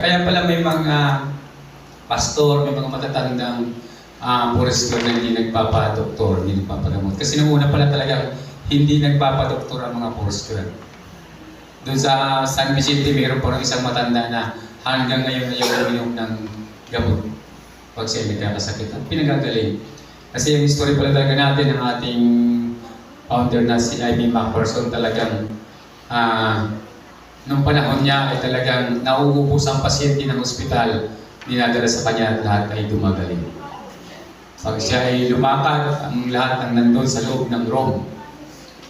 Kaya pala may mga pastor, may mga matatandang uh, forester na hindi nagpapadoktor, hindi nagpapagamot. Kasi nung una pala talaga, hindi nagpapadoktor ang mga forester. Doon sa San Vicente, mayroon pa rin isang matanda na hanggang ngayon ayaw uminom ng gamot pag siya nagkakasakit. Ang pinagagaling. Kasi yung story pala talaga natin ng ating founder na si Amy Macpherson talagang ah nung panahon niya ay talagang nauubos ang pasyente ng ospital, dinadala sa kanya at lahat ay dumagaling. Pag siya ay lumakad, ang lahat ng nandun sa loob ng room,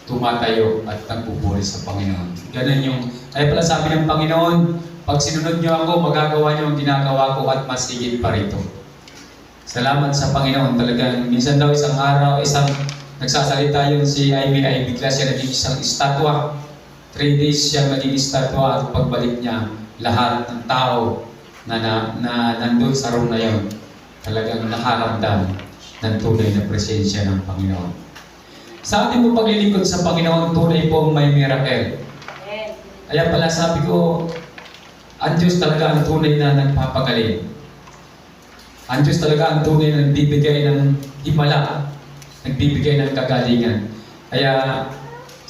tumatayo at nagpupuri sa Panginoon. Ganun yung, kaya pala sabi ng Panginoon, pag sinunod niyo ako, magagawa niyo ang ginagawa ko at mas higit pa rito. Salamat sa Panginoon. Talagang minsan daw isang araw, isang nagsasalita yun si Ivy ay bigla siya naging isang estatwa. Three days siya naging estatwa at pagbalik niya, lahat ng tao na, na, na nandun sa room na yun, talagang nakaramdam ng tunay na presensya ng Panginoon. Sa ating mo paglilingkod sa Panginoon, tunay pong may miracle. Kaya pala sabi ko, ang Diyos talaga ang tunay na nagpapagaling. Ang Diyos talaga ang tunay na nagbibigay ng himala, nagbibigay ng kagalingan. Kaya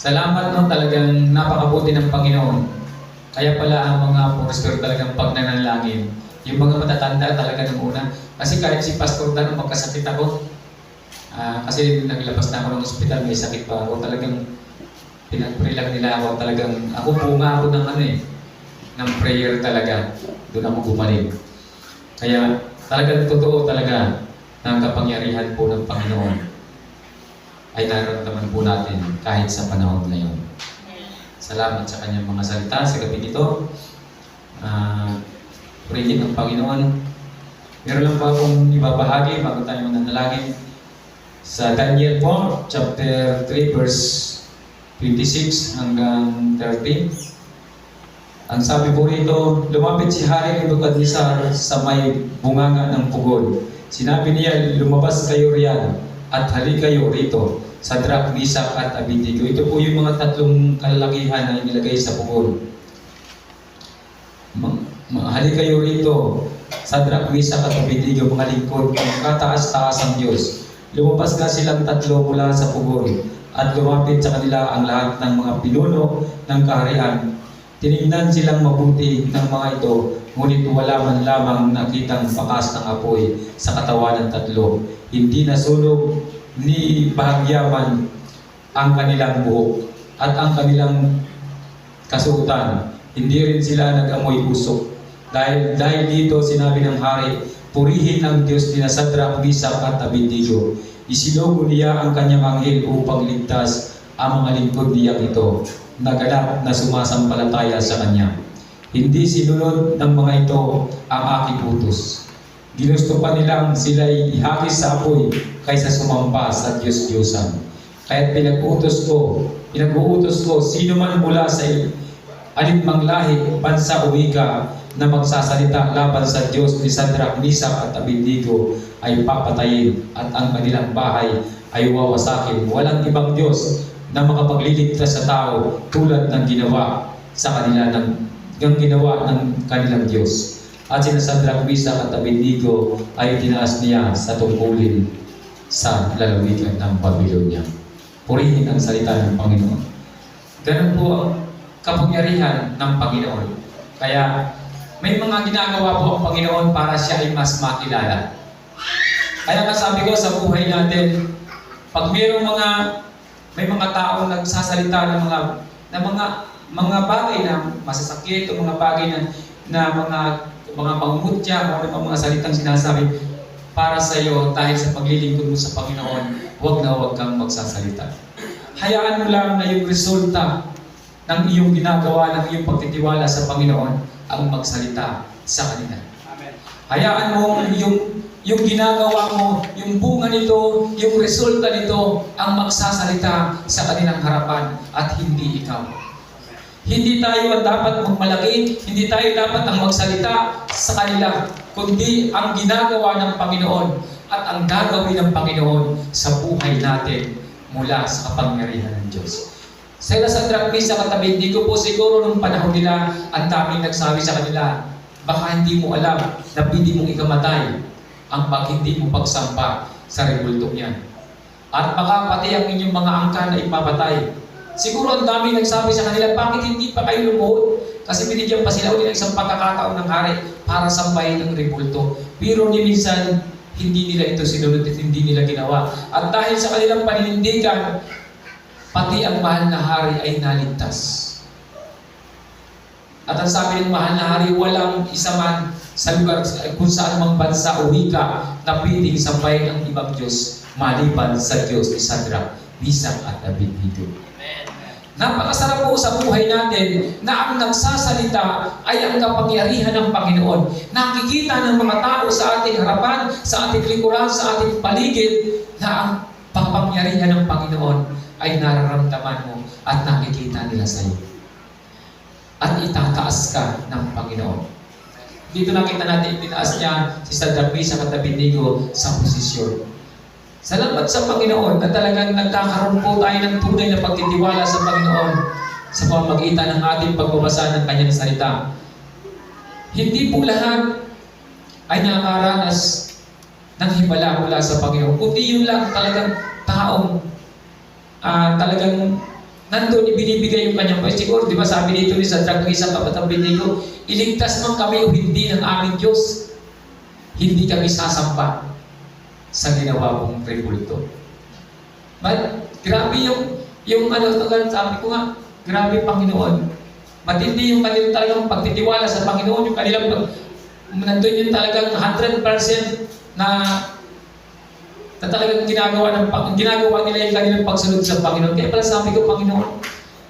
salamat no talagang napakabuti ng Panginoon. Kaya pala ang mga pastor talagang pag nanalangin, yung mga matatanda talaga ng una. Kasi kahit si Pastor Dan, magkasakit ako, Ah, kasi naglabas na ako ng ospital, may sakit pa ako. Talagang pinag-pray nila ako. Talagang ako bunga ako ng ano eh, ng prayer talaga. Doon ako gumaling. Kaya talagang totoo talaga na ang kapangyarihan po ng Panginoon ay nararamdaman po natin kahit sa panahon ngayon. Salamat sa kanyang mga salita sa gabi nito. Uh, purihin ng Panginoon. Meron lang pa akong ibabahagi bago tayo mananalangin sa Daniel po, chapter 3, verse 26 hanggang 30. Ang sabi po rito, lumapit si Hari Nebukadnezar sa may bunganga ng pugol. Sinabi niya, lumabas kayo riyan at hali kayo rito sa Drak, Misak at Abednego. Ito po yung mga tatlong kalalakihan na inilagay sa pugol. Ma- ma- hali kayo rito sa Drak, Misak at Abednego, mga lingkod, ang kataas-taas ang Diyos. Lumabas nga silang tatlo mula sa pugol at lumapit sa kanila ang lahat ng mga pinuno ng kaharian. Tinignan silang mabuti ng mga ito, ngunit wala man lamang nakitang bakas ng apoy sa katawan ng tatlo. Hindi nasunog ni bahagyaman ang kanilang buhok at ang kanilang kasuotan. Hindi rin sila nag-amoy usok. Dahil, dahil dito sinabi ng hari, Purihin ang Diyos ni Sadrak, Misak at Abednego. Isinugo niya ang kanyang anghel upang ligtas ang mga lingkod niyang ito, naganap na sumasampalataya sa kanya. Hindi sinunod ng mga ito ang aking utos. Ginusto pa nilang sila'y ihagis sa apoy kaysa sumampa sa Diyos-Diyosan. Kaya't pinag-utos ko, pinag-uutos ko, sino man mula sa alinmang lahi, bansa o wika, na magsasalita laban sa Diyos ni Sadrak, Misak at Abednego ay papatayin at ang kanilang bahay ay wawasakin. Walang ibang Diyos na makapagliligtas sa tao tulad ng ginawa sa kanila ng, ng ginawa ng kanilang Diyos. At sina Sadrak, Misak at Abednego ay tinaas niya sa tungkulin sa lalawigan ng Babylonia. Purihin ang salita ng Panginoon. Ganun po ang kapangyarihan ng Panginoon. Kaya may mga ginagawa po ang Panginoon para siya ay mas makilala. Kaya nga sabi ko sa buhay natin, pag mayroong mga may mga taong nagsasalita ng mga na mga mga bagay na masasakit o mga bagay na na mga mga pangungutya o ano mga salitang sinasabi para sa iyo dahil sa paglilingkod mo sa Panginoon, huwag na huwag kang magsasalita. Hayaan mo lang na yung resulta ng iyong ginagawa, ng iyong pagtitiwala sa Panginoon ang magsalita sa kanila. Amen. Hayaan mo yung yung ginagawa mo, yung bunga nito, yung resulta nito ang magsasalita sa kanilang harapan at hindi ikaw. Hindi tayo ang dapat magmalaki, hindi tayo dapat ang magsalita sa kanila, kundi ang ginagawa ng Panginoon at ang gagawin ng Panginoon sa buhay natin mula sa kapangyarihan ng Diyos. Sila sa Drakmi sa katabi, hindi ko po siguro nung panahon nila, ang daming nagsabi sa kanila, baka hindi mo alam na pwede mong ikamatay ang pag hindi mo pagsampa sa rebultong yan. At baka pati ang inyong mga angkan ay ipapatay. Siguro ang dami nagsabi sa kanila, bakit hindi pa kayo lumuhod? Kasi binigyan pa sila ulit ng isang pagkakataon ng hari para sambahin ang rebulto. Pero ni minsan, hindi nila ito sinunod at hindi nila ginawa. At dahil sa kanilang paninindigan, pati ang mahal na hari ay naligtas. At ang sabi ng mahal na hari, walang isa man sa lugar kung saan mang bansa o wika na pwedeng sambahin ang ibang Diyos maliban sa Diyos ni Sadra, Misang at Abednego. Napakasarap po sa buhay natin na ang nagsasalita ay ang kapangyarihan ng Panginoon. Nakikita ng mga tao sa ating harapan, sa ating likuran, sa ating paligid na ang kapangyarihan ng Panginoon ay nararamdaman mo at nakikita nila sa iyo. At itataas ka ng Panginoon. Dito nakita natin itinaas niya si Meshach at Abednego sa posisyon. Salamat sa Panginoon na talagang nagkakaroon po tayo ng tunay na pagtitiwala sa Panginoon sa pamamagitan ng ating pagbabasa ng kanyang salita. Hindi po lahat ay nakaranas ng himala mula sa Panginoon. Kundi yun lang talagang taong ah, talagang nandun ibinibigay yung kanyang pag Siguro, di ba sabi dito ni Sadrach, Meshach at Abednego, iligtas man kami o hindi ng aming Diyos, hindi kami sasampa sa ginawa kong rebulto. But, grabe yung, yung ano, talagang sabi ko nga, grabe Panginoon. Matindi yung kanilang talagang pagtitiwala sa Panginoon, yung kanilang, pag- nandun yung talagang 100% na na talagang ginagawa ng ginagawa nila yung kanilang pagsunod sa Panginoon. Kaya pala sabi ko, Panginoon,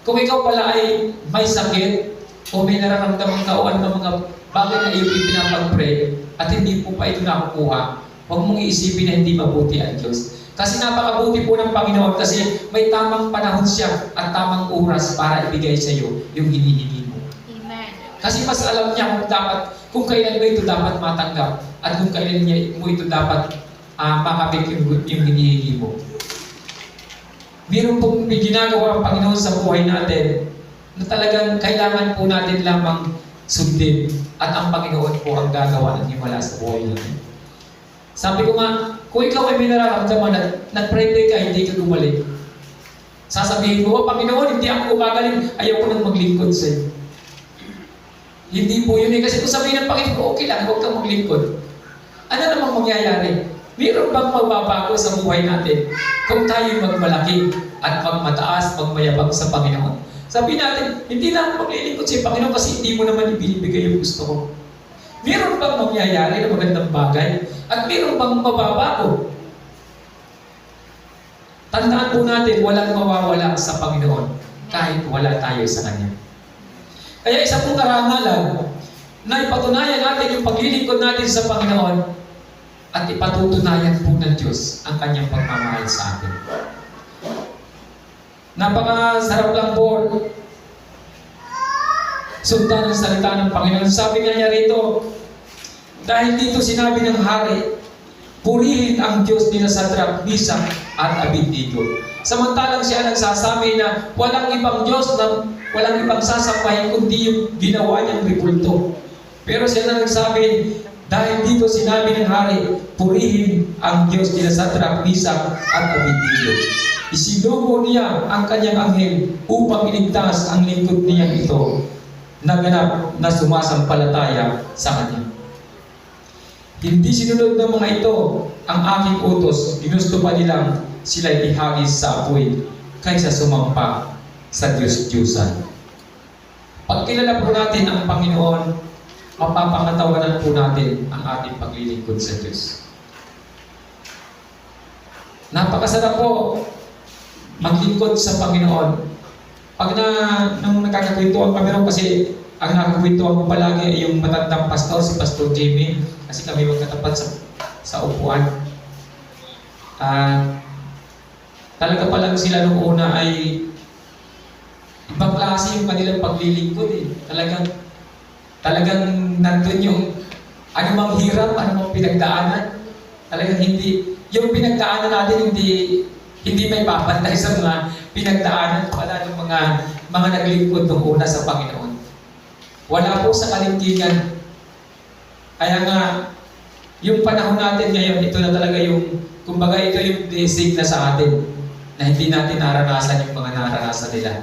kung ikaw pala ay may sakit o may nararamdaman ka o ano mga bagay na iyong ipinapag-pray at hindi po pa ito nakukuha, huwag mong iisipin na hindi mabuti ang Diyos. Kasi napakabuti po ng Panginoon kasi may tamang panahon siya at tamang oras para ibigay sa iyo yung hinihingi mo. Amen. Kasi mas alam niya kung dapat, kung kailan mo ito dapat matanggap at kung kailan niya mo ito dapat uh, makabit yung, yung hinihingi mo. Meron pong may ginagawa ang Panginoon sa buhay natin na talagang kailangan po natin lamang sundin at ang Panginoon po ang gagawa ng himala sa buhay natin. Sabi ko nga, kung ikaw ay may nararamdaman at nag-pray-pray ka, hindi ka gumaling. Sasabihin ko, oh, Panginoon, hindi ako gumagaling, ayaw ko nang maglingkod sa. Hindi po yun eh. Kasi kung sabihin ng Panginoon, okay lang, huwag kang maglingkod. Ano namang mangyayari? Meron bang magbabago sa buhay natin kung tayo magmalaki at magmataas, magmayabang sa Panginoon? Sabi natin, hindi na ako maglilingkod sa Panginoon kasi hindi mo naman ibinibigay yung gusto ko. Meron bang mangyayari na magandang bagay? At meron bang mababago? Tandaan po natin, walang mawawala sa Panginoon kahit wala tayo sa Kanya. Kaya isa pong karangalan na ipatunayan natin yung paglilingkod natin sa Panginoon at ipatutunayan po ng Diyos ang kanyang pagmamahal sa atin. Napakasarap lang po sundan ang salita ng Panginoon. Sabi nga niya rito, dahil dito sinabi ng hari, purihin ang Diyos ni Sadrach, Meshach at Abednego. Samantalang siya nagsasabi na walang ibang Diyos na walang ibang sasampahin kundi yung ginawa niyang ribulto. Pero siya na nagsabi, dahil dito sinabi ng hari, purihin ang Diyos ni Sadrach, Meshach at Abednego. Isinugo niya ang kanyang anghel upang iligtas ang lingkod niya ito naganap na sumasampalataya sa kanya. Hindi sinunod ng mga ito ang aking utos, ginusto pa nilang sila'y ihagis sa apoy kaysa sumampa sa Diyos-Diyusan. Pag kilala po natin ang Panginoon, mapapangatawanan po natin ang ating paglilingkod sa Diyos. Napakasarap po maglingkod sa Panginoon. Pag na, nung nakakakwentuhan kami rin kasi ang nakakakwentuhan ko palagi ay yung matandang pastor, si Pastor Jimmy, kasi kami magkatapat sa, sa upuan. Ah, talaga pa lang sila nung una ay ibang klase yung kanilang paglilingkod eh. Talagang, talagang nandun yung anumang hirap, anumang pinagdaanan. Talagang hindi, yung pinagdaanan natin hindi hindi may papantay sa mga pinagdaanan pala ng mga mga naglingkod nung una sa Panginoon. Wala po sa kaligtingan Kaya nga, yung panahon natin ngayon, ito na talaga yung, kumbaga ito yung blessing na sa atin, na hindi natin naranasan yung mga naranasan nila.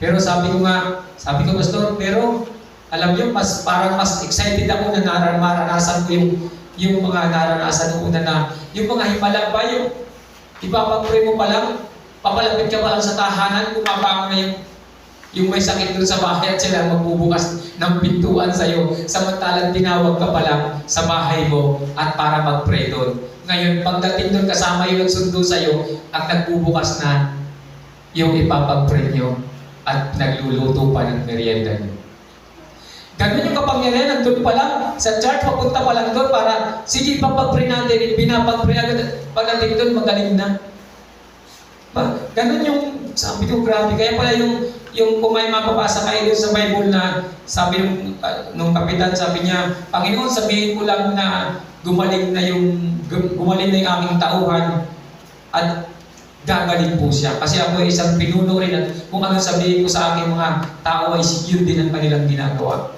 Pero sabi ko nga, sabi ko, Pastor, pero alam niyo, mas parang mas excited ako na narar- maranasan ko yung yung mga naranasan ng una na, yung mga himala ba, yung ipapag-pray mo pa lang, papalapit ka lang sa tahanan, bumabangon na yung yung may sakit doon sa bahay at sila magbubukas ng pintuan sa'yo, samantalang tinawag ka pa lang sa bahay mo at para mag-pray doon. Ngayon, pagdating doon kasama yung nagsundo sa'yo, ang nagbubukas na yung ipapag-pray nyo at nagluluto pa ng merienda nyo. Ganun yung kapangyarihan, nandun pa lang, sa church, papunta pa lang doon para, sige, papag-pray natin, pinapag-pray agad, pagdating doon, magaling na. Ba, ganun yung, sabi ko, grabe, kaya pala yung, yung kung may mapapasa kayo sa Bible na, sabi nung, uh, nung kapitan, sabi niya, Panginoon, sabihin ko lang na gumaling na yung, gum- gumaling na yung aming tauhan, at gagaling po siya. Kasi ako ay isang pinuno rin at kung ano sabihin ko sa aking mga tao ay yun din ang kanilang ginagawa.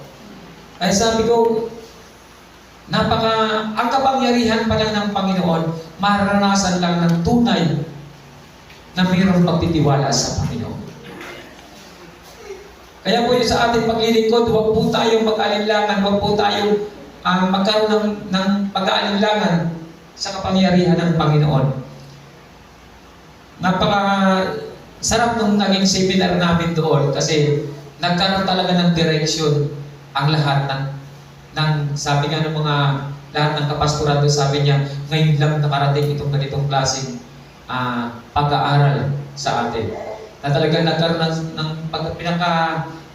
Kaya sabi ko, napaka, ang kapangyarihan pa lang ng Panginoon, mararanasan lang ng tunay na mayroong pagtitiwala sa Panginoon. Kaya po yung sa ating paglilingkod, huwag po tayong mag-alinlangan, huwag po tayong ah, magkaroon ng, ng pag-aalinlangan sa kapangyarihan ng Panginoon. Napaka sarap nung naging seminar namin doon kasi nagkaroon talaga ng direction ang lahat ng, ng sabi nga ng mga lahat ng kapastoran doon, sabi niya, ngayon lang nakarating itong ganitong klaseng ah, pag-aaral sa atin. Na talagang nagkaroon ng, ng pinaka,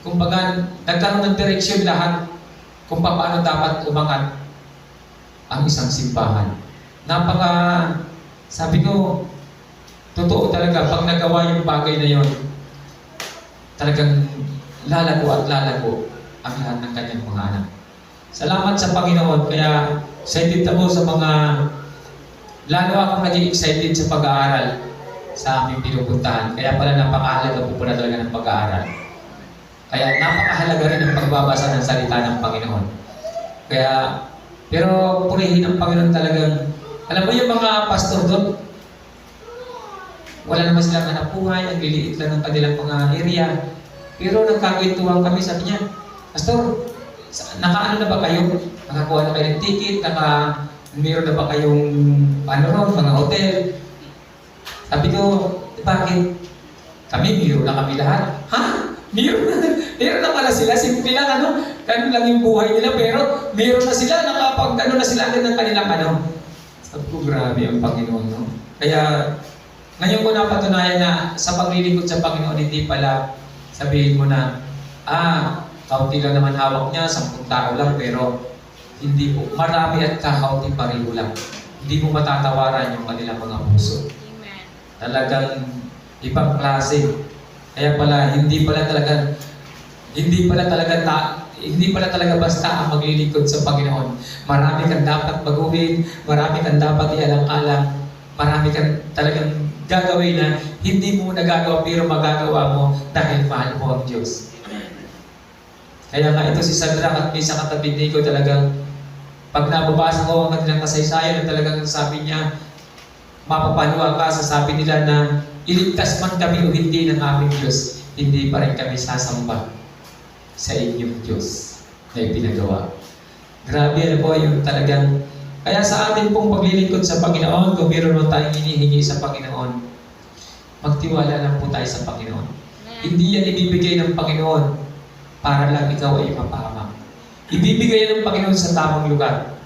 kumbaga, nagkaroon ng direksyon lahat kung paano dapat umangat ang isang simbahan. Napaka, sabi ko, totoo talaga, pag nagawa yung bagay na yon, talagang lalago at lalago ang lahat ng kanyang mga anak. Salamat sa Panginoon, kaya excited ako sa mga, lalo akong naging excited sa pag-aaral sa aming pinupuntahan. Kaya pala napakahalaga po pala talaga ng pag-aaral. Kaya napakahalaga rin ang pagbabasa ng salita ng Panginoon. Kaya, pero purihin ang Panginoon talagang, alam mo yung mga pastor doon, wala naman silang anak buhay, ang liliit lang ng kanilang mga area. Pero nagkakwentuhan kami, sabi niya, Pastor, nakaano na ba kayo? Nakakuha na kayo ng ticket? Naka, mayroon na ba kayong ano ron, mga hotel? Sabi ko, "Eh, bakit? Kami, mayroon na kami lahat. Ha? Mayroon na, mayroon na pala sila. Simple lang, ano? Ganun lang yung buhay nila. Pero mayroon na sila. Nakapag, ano na sila agad ng kanilang ano. Sabi ko, grabe ang Panginoon, no? Kaya, ngayon ko napatunayan na sa paglilingkod sa Panginoon, hindi pala sabihin mo na, ah, kaunti lang naman hawak niya, sampung tao lang, pero hindi po, marami at kakaunti pareho lang. Hindi mo matatawaran yung kanilang mga puso. Talagang ibang klase. Kaya pala, hindi pala talaga, hindi pala talaga ta, hindi pala talaga basta ang maglilingkod sa Panginoon. Marami kang dapat baguhin, marami kang dapat ialang-alang, marami kang talagang gagawin na hindi mo nagagawa pero magagawa mo dahil mahal mo ang Diyos. Kaya nga ito si Sandra at Misa katabi ko talagang pag nababasa ko ang kanilang kasaysayan talagang sabi niya mapapaluwa ka sa sabi nila na iligtas man kami o hindi ng aming Diyos, hindi pa rin kami sasamba sa inyong Diyos na ipinagawa. Grabe ano po yung talagang kaya sa atin pong paglilingkod sa Panginoon, kung meron mo tayong hinihingi sa Panginoon, magtiwala lang po tayo sa Panginoon. Hindi yan ibibigay ng Panginoon para lang ikaw ay mapahamak. Ibibigay ng Panginoon sa tamang lugar,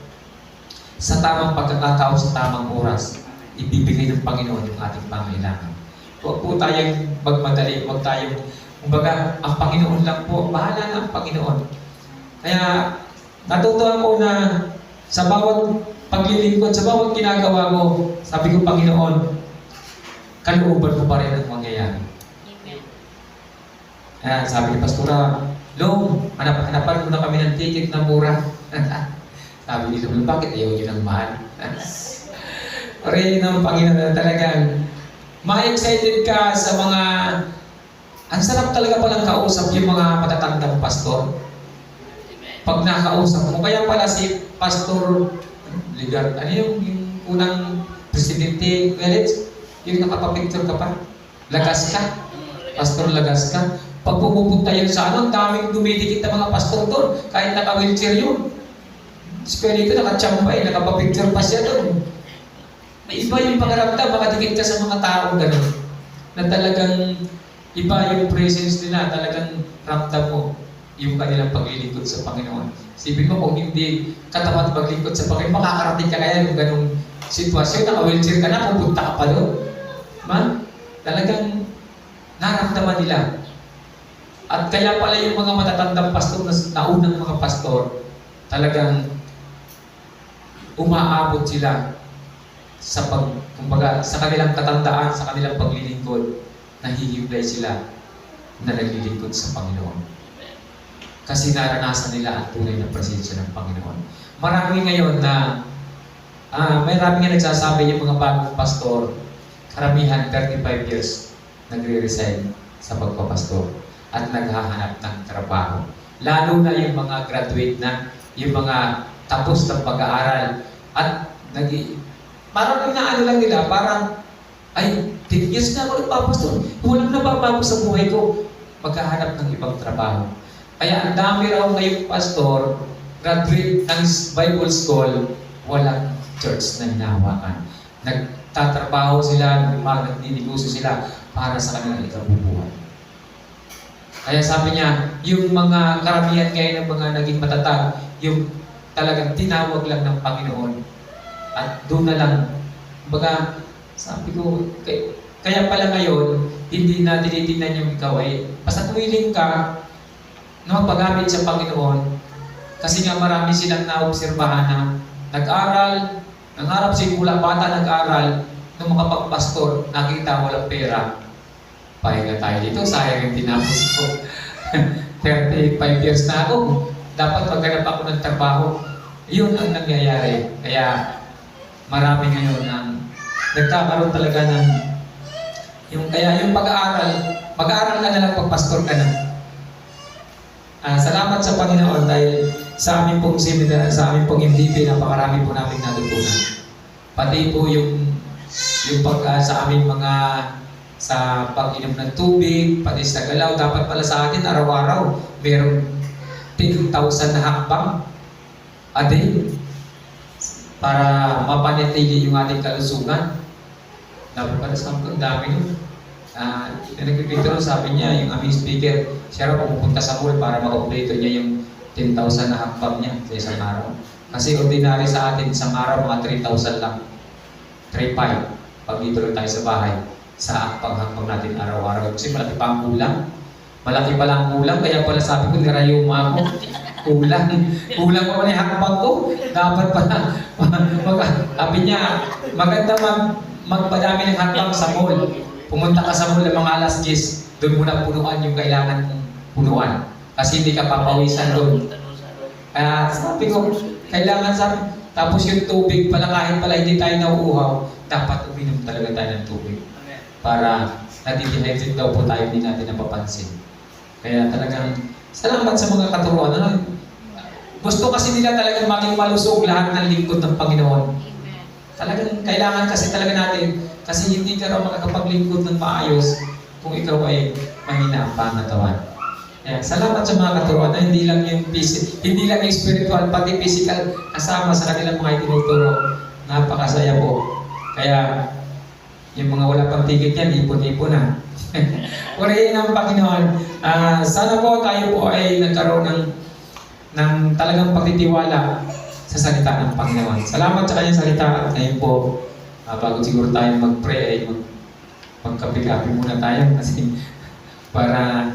sa tamang pagkakataon, sa tamang oras. Ibibigay ng Panginoon yung ating pangailangan. Huwag po tayong magmadali, huwag tayong, kumbaga, ang Panginoon lang po, bahala na ang Panginoon. Kaya, natutuwa ko na sa bawat paglilingkod, sa bawat ginagawa ko, sabi ko, Panginoon, kalooban mo pa rin ang mangyayari. Amen. Kaya sabi ni Pastora, Long, hanap hanapan mo na kami ng ticket na mura. sabi ni Long, bakit ayaw niyo ng mahal? Rin ng Panginoon na talagang ma-excited ka sa mga ang sarap talaga palang kausap yung mga matatandang pastor. Pag nakausap mo, kaya pala si Pastor Ligar, ano yung, yung unang presidente, Welits, yung nakapapicture ka pa, lagas ka, Pastor lagas ka. Pag pumupunta yun sa ano, daming dumidikit na mga pastor doon, kahit naka-wheelchair yun. Espiritu, naka-champay, nakapapicture pa siya doon. May iba yung pangaramdam, makadikit ka sa mga tao gano'n. Na talagang iba yung presence nila, talagang ramdam mo yung kanilang paglilingkod sa Panginoon. Sipin mo kung hindi katapat maglingkod sa Panginoon, makakarating ka kaya yung ganong sitwasyon, naka-wheelchair ka na, pupunta ka pa doon. Man, talagang naramdaman nila. At kaya pala yung mga matatandang pastor na naunang mga pastor, talagang umaabot sila sa pag kumbaga sa kanilang katandaan, sa kanilang paglilingkod, nahihiblay sila na naglilingkod sa Panginoon. Kasi naranasan nila ang tunay na presensya ng Panginoon. Marami ngayon na ah may marami nga nagsasabi yung mga bagong pastor, karamihan 35 years nagre-resign sa pagpapastor at naghahanap ng trabaho. Lalo na yung mga graduate na, yung mga tapos ng pag-aaral at nag parang inaano lang nila, parang ay, 10 years na ako nagpapastor. Walang nababago sa buhay ko. Maghahanap ng ibang trabaho. Kaya ang dami raw ngayong pastor, graduate ng Bible School, walang church na hinahawakan. Nagtatrabaho sila, nagninegosyo sila para sa kanilang ikabubuhay. Kaya sabi niya, yung mga karamihan ngayon ng mga naging matatag, yung talagang tinawag lang ng Panginoon. At doon na lang, baga, sabi ko, kay- kaya pala ngayon, hindi na tinitingnan yung ikaw ay, basta willing ka na magpagamit sa Panginoon, kasi nga marami silang naobserbahan na nag-aral, nang-arap simula bata nag-aral, nung makapagpastor, nakita walang pera. Pahinga tayo dito, sayang yung tinapos ko. 35 years na ako. Dapat maghanap ako ng trabaho. Yun ang nangyayari. Kaya marami ngayon ang nagkakaroon talaga ng yung kaya yung pag-aaral, mag-aaral ka na lang pag pastor ka na. Ah, salamat sa Panginoon dahil sa amin pong seminar, sa amin pong MVP, napakarami po namin natutunan. Pati po yung yung pag ah, sa aming mga sa pag-inom ng tubig, pati sa galaw, dapat pala sa atin araw-araw merong 10,000 na hakbang a day para mapanatili yung ating kalusugan. Dapat pala sa ang dami nun. Ah, uh, nagpipinturo, sabi niya, yung aming speaker, siya raw pumupunta sa mall para makakumpleto niya yung 10,000 na hakbang niya sa isang araw. Kasi ordinary sa atin, isang araw mga 3,000 lang. 3,500 pag dito tayo sa bahay sa hakbang-hakbang natin araw-araw. Kasi malaki pa ang kulang. Malaki pa lang ang kulang, kaya pala sabi ko, nirayuma ako. Kulang. Kulang pa pala yung hakbang ko. Dapat pala, mag, sabi niya, maganda mag, magpadami ng hakbang sa mall. Pumunta ka sa mall ng mga alas 10, doon muna punuan yung kailangan mong punuan. Kasi hindi ka papawisan doon. Kaya sabi ko, kailangan sa tapos yung tubig pala kahit pala hindi tayo nauuhaw, dapat uminom talaga tayo ng tubig. Para nadidehydrate daw po tayo, hindi natin napapansin. Kaya talagang salamat sa mga katuruan. Ano? Gusto kasi nila talagang maging malusog lahat ng lingkod ng Panginoon. Talagang kailangan kasi talaga natin kasi hindi ka raw makakapaglingkod ng maayos kung ikaw ay mahina ang pangatawan. Kaya salamat sa mga katuruan na hindi lang yung physical, hindi lang yung spiritual, pati physical kasama sa kanilang mga itinuturo. Napakasaya po. Kaya yung mga wala pang ticket yan, ipon-ipon na. Purihin ang Panginoon. Ah, sana po tayo po ay nagkaroon ng ng talagang pagtitiwala sa salita ng Panginoon. Salamat sa kanyang salita at ngayon po, ah, bago siguro tayo mag-pray ay mag magkape-kape muna tayo kasi para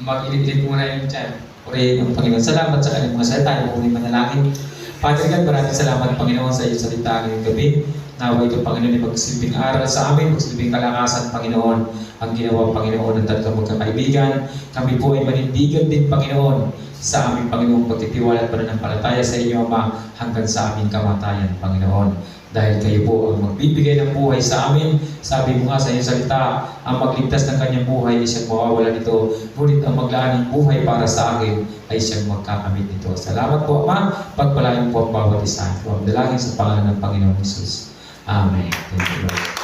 mag-ilit muna yung tiyan. Purihin ang Panginoon. Salamat sa kanyang mga salita. Yung muli manalangin. Father God, maraming salamat Panginoon sa iyong salita ngayong gabi. Nawa ito, Panginoon, ay magsilbing aral sa amin, magsilbing kalakasan, Panginoon, ang ginawa, Panginoon, ng tatlong magkakaibigan. Kami po ay manindigan din, Panginoon, sa aming Panginoong pagtitiwala at pananampalataya sa inyo, Ama, hanggang sa aming kamatayan, Panginoon. dahil kayo po ang magbibigay ng buhay sa amin. Sabi mo nga sa iyong salita, ang magligtas ng kanyang buhay ay siyang mawawala nito. Ngunit ang maglaan ng buhay para sa akin ay siyang magkakamit nito. Salamat po, Ama. Pagpalain po ang bawat isa. Ang dalangin sa pangalan ng Panginoong Jesus. Amen.